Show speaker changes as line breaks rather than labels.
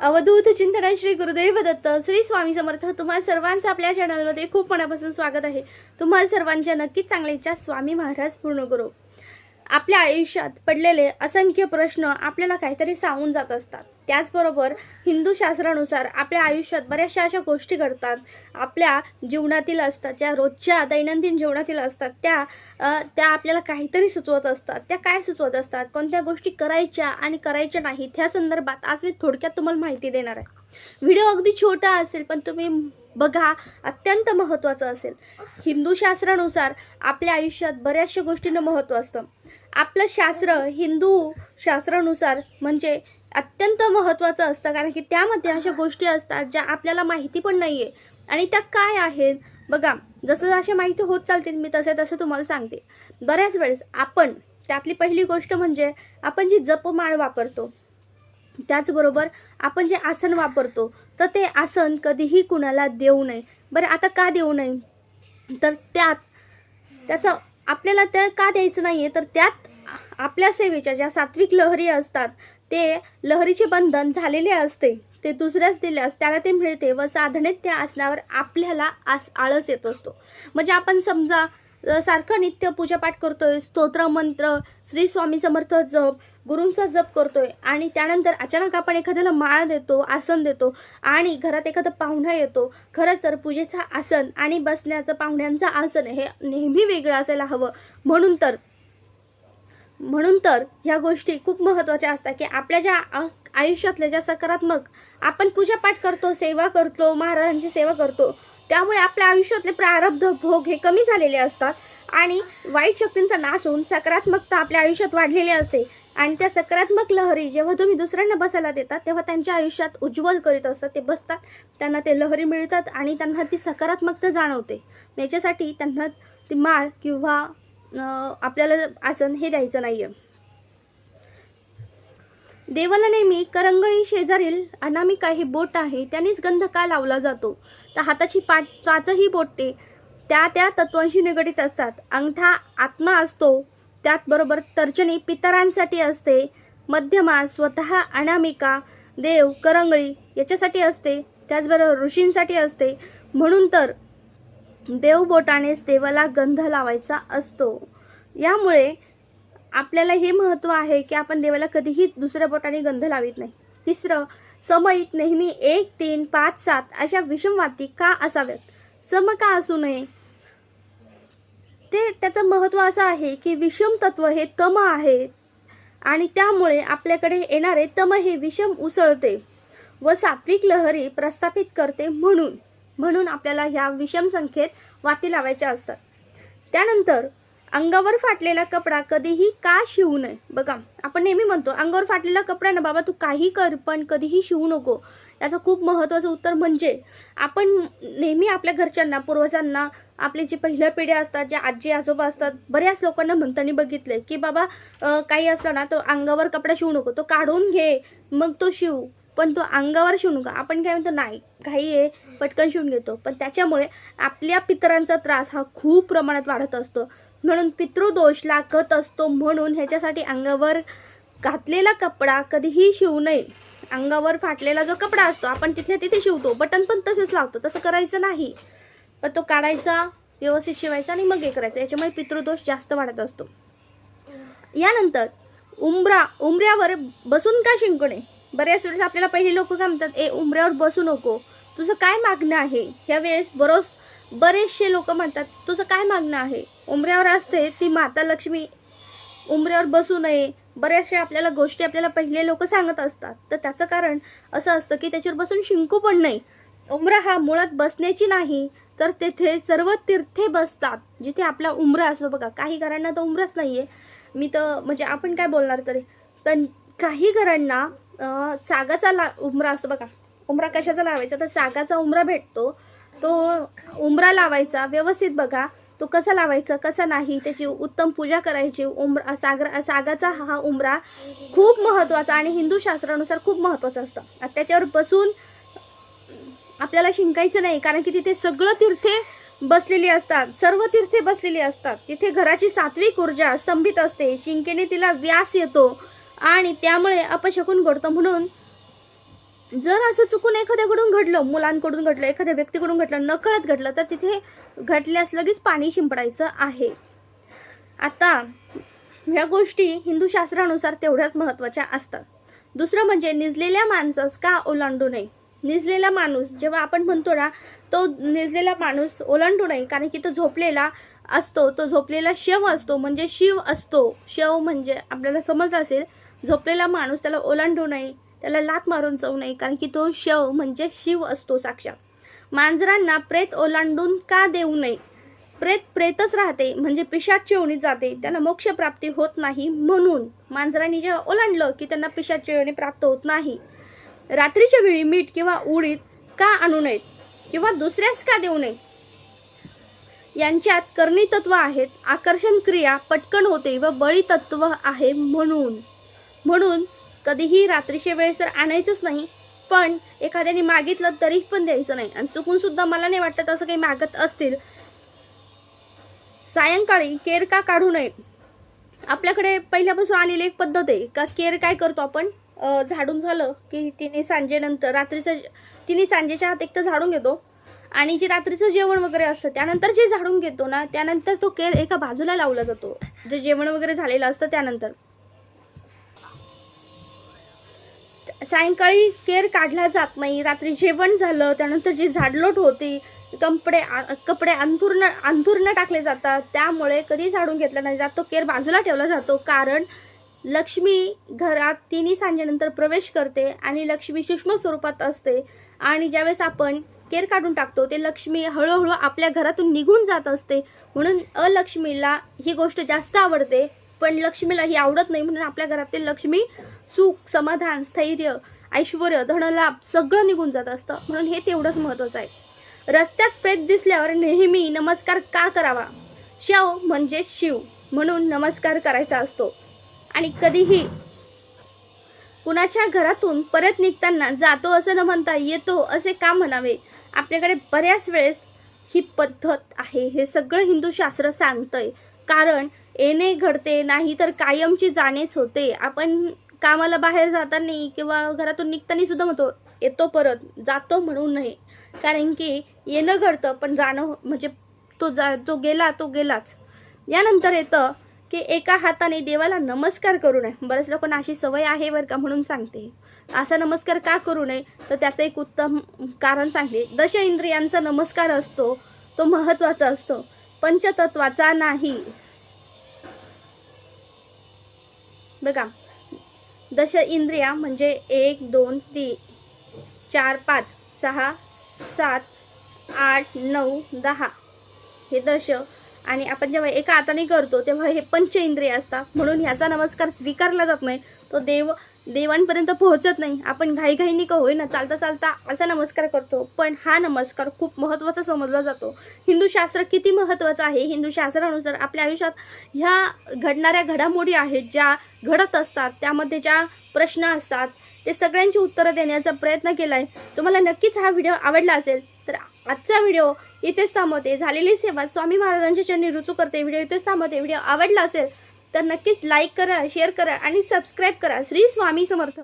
अवधूत चिंतन श्री गुरुदेव दत्त. श्री स्वामी समर्थ. तुम्हाला सर्वांचं आपल्या चॅनलमध्ये खूप मनापासून स्वागत आहे. तुम्हाला सर्वांच्या नक्कीच चांगल्या इच्छा. स्वामी महाराज पूर्ण करो आपल्या आयुष्यात पडलेले असंख्य प्रश्न आपल्याला काहीतरी सांगून जात असतात. त्याचबरोबर हिंदू शास्त्रानुसार आपल्या आयुष्यात बऱ्याचशा अशा गोष्टी घडतात. आपल्या जीवनातील असतात ज्या रोजच्या दैनंदिन जीवनातील असतात त्या त्या आपल्याला काहीतरी सुचवत असतात. त्या काय सुचवत असतात? कोणत्या गोष्टी करायच्या आणि करायच्या नाहीत? ह्या संदर्भात आज मी थोडक्यात तुम्हाला माहिती देणार आहे. व्हिडिओ अगदी छोटा असेल पण तुम्ही बघा अत्यंत महत्त्वाचं असेल. हिंदू शास्त्रानुसार आपल्या आयुष्यात बऱ्याचशा गोष्टींना महत्त्व असतं. आपलं शास्त्र हिंदू शास्त्रानुसार म्हणजे अत्यंत महत्त्वाचं असतं कारण की त्यामध्ये अशा गोष्टी असतात ज्या आपल्याला माहिती पण नाही आहे आणि त्या काय आहेत? बघा जसं जशा माहिती होत चालतील मी तसे तसं तुम्हाला सांगते. बऱ्याच वेळेस आपण त्यातली पहिली गोष्ट म्हणजे आपण जी जपमाळ वापरतो त्याचबरोबर आपण जे आसन वापरतो तर ते आसन कधीही कुणाला देऊ नये. बरं आता का देऊ नये? तर त्यात त्याचं आपल्याला त्या का द्यायचं नाही आहे तर त्यात आपल्या सेवेच्या ज्या सात्विक लहरी असतात ते लहरीचे बंधन झालेले असते. ते दुसऱ्याच दिल्यास त्याला ते मिळते व साधनेत त्या आसनावर आपल्याला आस आळस येत असतो. म्हणजे आपण समजा सारखं नित्य पूजापाठ करतोय स्तोत्र मंत्र श्री स्वामी समर्थ जप गुरुंचा जप करतोय आणि त्यानंतर अचानक आपण एखाद्याला माळ देतो आसन देतो आणि घरात एखादा पाहुणा येतो. खरं तर पूजेचं आसन आणि बसण्याचं पाहुण्यांचं आसन हे नेहमी वेगळं असायला हवं. म्हणून तर म्हणून तर ह्या गोष्टी खूप महत्त्वाच्या असतात की आपल्या ज्या आ- आयुष्यातल्या ज्या सकारात्मक आपण पूजापाठ करतो सेवा करतो महाराजांची सेवा करतो त्यामुळे आपल्या आयुष्यातले प्रारब्ध भोग हे कमी झालेले असतात आणि वाईट शक्तींचा नाश होऊन सकारात्मकता आपल्या आयुष्यात वाढलेली असते. आणि त्या सकारात्मक लहरी जेव्हा तुम्ही दुसऱ्यांना बसायला देतात तेव्हा त्यांच्या आयुष्यात उज्ज्वल करीत असतात ते बसतात त्यांना ते लहरी मिळतात आणि त्यांना ती सकारात्मकता जाणवते. याच्यासाठी त्यांना ती माळ किंवा आपल्याला आसन हे द्यायचं नाही आहे देवाला नेहमी करंगळी शेजारील अनामिका हे बोट आहे त्यानेच गंध का लावला जातो? तर हाताची पाट चाचही बोटे त्या त्या तत्वांशी निगडीत असतात. अंगठा आत्मा असतो त्याचबरोबर तर्जनी पितरांसाठी असते. मध्यमा स्वतः अनामिका देव करंगळी याच्यासाठी असते. त्याचबरोबर ऋषींसाठी असते. म्हणून तर देवबोटानेच देवाला गंध लावायचा असतो. यामुळे आपल्याला हे महत्त्व आहे की आपण देवाला कधीही दुसऱ्या बोटाने गंध लावित नाही. तिसरं समयीत नेहमी एक तीन पाच सात अशा विषमवाती का असाव्यात? सम का असू नये? ते त्याचं महत्त्व असं आहे की विषम तत्व हे तम आहे. आणि त्यामुळे आपल्याकडे येणारे तम हे विषम उसळते व सात्विक लहरी प्रस्थापित करते म्हणून. म्हणून आपल्याला ह्या विषम संख्येत वाती लावायच्या असतात. त्यानंतर अंगावर फाटलेला कपडा कधीही का शिवू नये. बघा आपण नेहमी म्हणतो अंगावर फाटलेला कपडा ना बाबा तू काही कर पण कधीही शिवू नको. याचं खूप महत्त्वाचं उत्तर म्हणजे आपण नेहमी आपल्या घरच्यांना पूर्वजांना आपली जी पहिल्या पिढ्या असतात जे आजी आजोबा असतात बऱ्याच लोकांना म्हणताना आहे की बाबा काही असलं ना तो अंगावर कपडा शिवू नको तो काढून घे मग तो शिवू. पण तो अंगावर शिवू नका. आपण काय म्हणतो नाही घाई आहे पटकन शिवून घेतो. पण त्याच्यामुळे आपल्या पितरांचा त्रास हा खूप प्रमाणात वाढत असतो. म्हणून पितृदोष लागत असतो म्हणून ह्याच्यासाठी अंगावर घातलेला कपडा कधीही शिवू नये. अंगावर फाटलेला जो कपडा असतो आपण तिथल्या तिथे शिवतो. बटन पण तसेच लावतो. तसं करायचं नाही. पण तो काढायचा व्यवस्थित शिवायचा आणि मग हे करायचं. याच्यामुळे पितृदोष जास्त वाढत असतो. यानंतर उंबरा उंबऱ्यावर बसून का शिंकणे? बऱ्याच वेळेस आपल्याला पहिले लोक काय म्हणतात ए उंबऱ्यावर बसू नको. तुझं काय मागणं आहे? ह्या वेळेस बरोच बरेचसे लोक म्हणतात तुझं काय मागणं आहे? उंबऱ्यावर असते ती माता लक्ष्मी. उंबऱ्यावर बसू नये. बऱ्याचशा आपल्याला गोष्टी आपल्याला पहिले लोक सांगत असतात. तर त्याचं कारण असं असतं की त्याच्यावर बसून शिंकू पण नाही. उमरा हा मुळात बसण्याची नाही तर तेथे सर्व तीर्थे बसतात जिथे आपला उमरा असतो. बघा काही घरांना तर उमराच नाही आहे मी तर म्हणजे आपण काय बोलणार तरी? पण काही घरांना सागाचा ला उमरा असतो. बघा उमरा कशाचा लावायचा? तर सागाचा उमरा भेटतो. तो उमरा लावायचा. व्यवस्थित बघा. तो कसा लावायचा कसा नाही त्याची उत्तम पूजा करायची उमरा सागर सागाचा हा उमरा खूप महत्त्वाचा आणि हिंदू शास्त्रानुसार खूप महत्त्वाचा असतं. त्याच्यावर बसून आपल्याला शिंकायचं नाही कारण की तिथे सगळं तीर्थे बसलेली असतात सर्व तीर्थे बसलेली असतात. तिथे घराची सात्विक ऊर्जा स्तंभित असते शिंकेने तिला व्यास येतो आणि त्यामुळे अपशकून घडतं म्हणून जर असं चुकून एखाद्याकडून घडलं मुलांकडून घडलं एखाद्या व्यक्तीकडून घडलं नकळत घडलं तर तिथे घडल्यास लगेच पाणी शिंपडायचं आहे. आता ह्या गोष्टी हिंदू शास्त्रानुसार तेवढ्याच महत्त्वाच्या असतात. दुसरं म्हणजे निजलेल्या माणसास का ओलांडू नये? निजलेला माणूस जेव्हा आपण म्हणतो ना तो निजलेला माणूस ओलांडू नये कारण की तो झोपलेला असतो तो झोपलेला शव असतो म्हणजे शिव असतो. शव म्हणजे आपल्याला समज असेल झोपलेला माणूस त्याला ओलांडू नये. त्याला लात मारून जाऊ नये कारण की तो शव म्हणजे शिव असतो साक्षात. मांजरांना प्रेत ओलांडून का देऊ नये? प्रेत प्रेतच राहते म्हणजे पिशाची चिवणीत जाते त्यांना मोक्षप्राप्ती होत नाही म्हणून. मांजरांनी जेव्हा ओलांडलं की त्यांना पिशाची चिवणी प्राप्त होत नाही. रात्रीच्या वेळी मीठ किंवा उडीद का आणू नयेत? किंवा दुसऱ्यास का देऊ नये? यांच्यात करणी तत्व आहेत आकर्षण क्रिया पटकन होते व बळी तत्व आहे म्हणून. म्हणून कधीही रात्रीच्या वेळेस तर आणायचंच नाही. पण एखाद्याने मागितलं तरी पण द्यायचं नाही. आणि चुकून सुद्धा मला नाही वाटत असं काही मागत असतील. सायंकाळी केर का काढू नये? आपल्याकडे पहिल्यापासून आलेली एक पद्धत आहे. का केर काय करतो आपण? झाडून झालं की तिने सांजेनंतर रात्रीचं तिने सांजेच्या हात एक तर झाडून घेतो. आणि जे रात्रीचं जेवण वगैरे असतं त्यानंतर जे झाडून घेतो ना त्यानंतर तो केर एका बाजूला लावला जातो. जे जेवण वगैरे झालेलं असतं त्यानंतर. सायंकाळी केर काढला जात नाही. रात्री जेवण झालं त्यानंतर जी झाडलोट होती कपडे आ- कपडे अंथुरण अंथुरणं टाकले जातात. त्यामुळे कधी झाडून घेतला नाही जात तो केर बाजूला ठेवला जातो. कारण लक्ष्मी घरात तिन्ही सांजेनंतर प्रवेश करते आणि लक्ष्मी सूक्ष्म स्वरूपात असते. आणि ज्यावेळेस आपण केर काढून टाकतो ते लक्ष्मी हळूहळू आपल्या घरातून निघून जात असते. म्हणून अलक्ष्मीला ही गोष्ट जास्त आवडते. पण लक्ष्मीला ही आवडत नाही म्हणून आपल्या घरातील लक्ष्मी सुख समाधान स्थैर्य ऐश्वर धनलाभ सगळं निघून जात असतं. म्हणून हे तेवढंच महत्त्वाचं आहे. रस्त्यात प्रेत दिसल्यावर नेहमी नमस्कार का करावा? शव म्हणजे शिव म्हणून नमस्कार करायचा असतो. आणि कधीही कुणाच्या घरातून परत निघताना जातो असं न म्हणता येतो असे का म्हणावे? आपल्याकडे बऱ्याच वेळेस ही पद्धत आहे. हे सगळं हिंदू शास्त्र सांगतंय. कारण येणे घडते नाही तर कायमची जाणेच होते. आपण कामाला बाहेर जाताना किंवा घरातून निघताना सुद्धा म्हणतो येतो परत जातो म्हणून नाही. कारण की येणं घडतं पण जाणं हो, म्हणजे तो जा तो गेला तो गेलाच. यानंतर येतं की एका हाताने देवाला नमस्कार करू नये. बरेच लोकांना अशी सवय आहे बरं का म्हणून सांगते. असा नमस्कार का करू नये? तर त्याचं एक उत्तम कारण सांगते. दश इंद्रियांचा नमस्कार असतो तो महत्त्वाचा असतो. पंचतत्वाचा नाही. बघा. दश इंद्रिया म्हणजे एक दोन तीन चार पाच सहा सात आठ नऊ दहा. हे दश. आणि आपण जेव्हा एका हाताने करतो तेव्हा हे पंच इंद्रिय असतात. म्हणून ह्याचा नमस्कार स्वीकारला जात नाही. तो देव देवांपर्यंत पोहोचत नाही. आपण घाईघाईनी का होईना चालता चालता असा नमस्कार करतो. पण हा नमस्कार खूप महत्त्वाचा समजला जातो. हिंदू शास्त्र किती महत्त्वाचं आहे? हिंदू शास्त्रानुसार आपल्या आयुष्यात ह्या घडणाऱ्या घडामोडी आहेत ज्या घडत असतात त्यामध्ये ज्या प्रश्न असतात ते सगळ्यांची उत्तरं देण्याचा प्रयत्न केला आहे तुम्हाला नक्कीच हा व्हिडिओ आवडला असेल तर आजचा व्हिडिओ इथेच थांबवते. झालेली सेवा स्वामी महाराजांच्या चरणी रुचू करते. व्हिडिओ इथेच थांबवते. व्हिडिओ आवडला असेल तर नक्कीच लाईक करा शेअर करा आणि सबस्क्राईब करा. श्री स्वामी समर्थ.